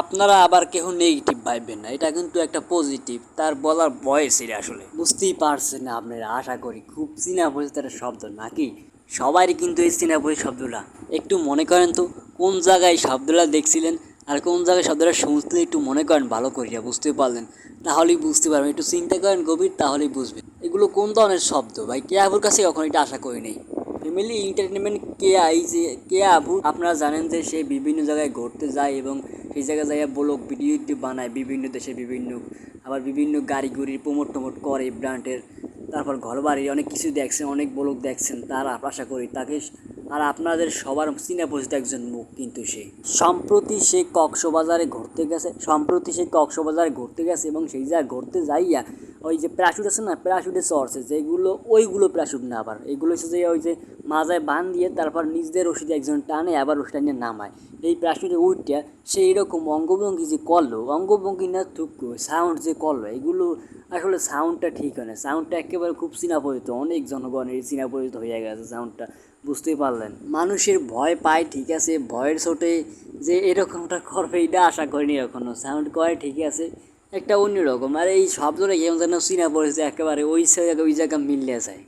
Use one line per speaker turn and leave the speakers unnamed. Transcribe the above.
আপনারা আবার কেউ নেগেটিভ ভাববেন না। এটা কিন্তু একটা পজিটিভ তার বলার বয়স এটা আসলে। বুঝতেই পারছেন না আপনারা, আশা করি খুব চিনা পরিচিত শব্দ, নাকি? সবারই কিন্তু এই চিনা পরিচিত শব্দটা। একটু মনে করেন তো, কোন জায়গায় শব্দটা দেখছিলেন আর কোন জায়গায় শব্দটা শুনতে একটু মনে করেন ভালো করিয়া বুঝতে পারলেন। তাহলেই বুঝতে পারবেন, একটু চিন্তা করেন গভীর, তাহলেই বুঝবেন। এগুলো কোন ধরনের শব্দ? ভাই, কে কাছে কখন এটা আশা করি নেই। ফ্যামিলি এন্টারটেনমেন্ট কে আই যে, কে আবু? আপনারা জানেন যে সে বিভিন্ন জায়গায় ঘুরতে যায় এবং সেই জায়গায় যাইয়া ব্লগ, ভিডিও বানায় বিভিন্ন দেশে বিভিন্ন, আবার বিভিন্ন গাড়ি গুড়ির প্রমোট টমোট করে ব্র্যান্ডের তারপর ঘর বাড়ি অনেক কিছু দেখছেন, অনেক ব্লগ দেখছেন, তার আশা করি তাকে আর আপনাদের সবার চিনা পরিচিত একজন মুখ কিন্তু সে। সম্প্রতি সে কক্সবাজারে ঘুরতে গেছে, সম্প্রতি সে কক্সবাজারে ঘুরতে গেছে এবং সেই জায়গায় ঘুরতে যাইয়া ওই যে প্যারাশুট আছে না প্যারাশুটে চড়ছে যেগুলো, ওইগুলো প্যারাশুট না আবার। এইগুলো হচ্ছে যে ওই যে মাজায় বান দিয়ে তারপর নিজদের রশিদে একজন টানে, আবার রশিদটা নিয়ে নামায়। এই প্যারাশুটে উঠটা সে এরকম অঙ্গভঙ্গি যে করল, অঙ্গভঙ্গি না থুকলো সাউন্ড যে করল, এগুলো আসলে সাউন্ডটা ঠিক হয় না। সাউন্ডটা একেবারে খুব চিনা পরিচিত অনেক জনগণের চিনা পরিচিত হয়ে গেছে সাউন্ডটা বুঝতেই পারলেন। মানুষের ভয় পায়, ঠিক আছে, ভয়ের চোটে যে এরকমটা করবে, এটা আশা করিনি এখনও সাউন্ড করে ঠিক আছে, একটা অন্যরকম আর এই শব্দটা কেমন যেন চিনা পড়েছে, একেবারে ওই জায়গায় ওই জায়গা মিললে যায়।